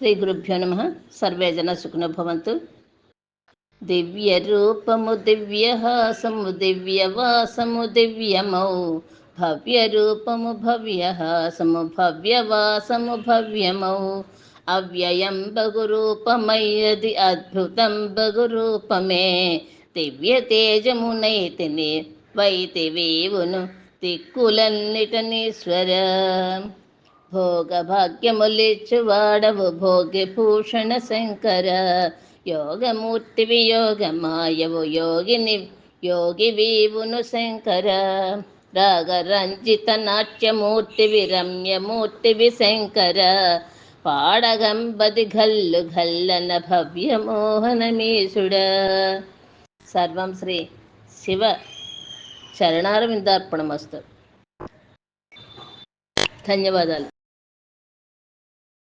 శ్రీ గురుభ్యో నమ సర్వే జన సుఖన భవంతు దివ్య రూపము దివ్యహాసము దివ్యవాసము దివ్యమౌ భవ్య రూపము భవ్యహాసము భవ్యవాసము భవ్యమౌ అవ్యయం బగురూపమయ్యది అద్భుతం బగురూపమే దివ్య తేజమునైతిని వైతివీవును దిక్కులన్నిటనీశ్వర భోగభాగ్యములిచ్చువాడవు భోగ్యభూషణ శంకర. యోగమూర్తివి యోగమాయవు యోగిని యోగి వీవును శంకర. రాగరంజిత నాట్యమూర్తివి రమ్యమూర్తివి శంకర పాడగంబది గల్లు గల్లన భవ్య మోహనమీసుడ సర్వం శ్రీ శివ చరణారవిందార్పణమస్తు. ధన్యవాదాలు.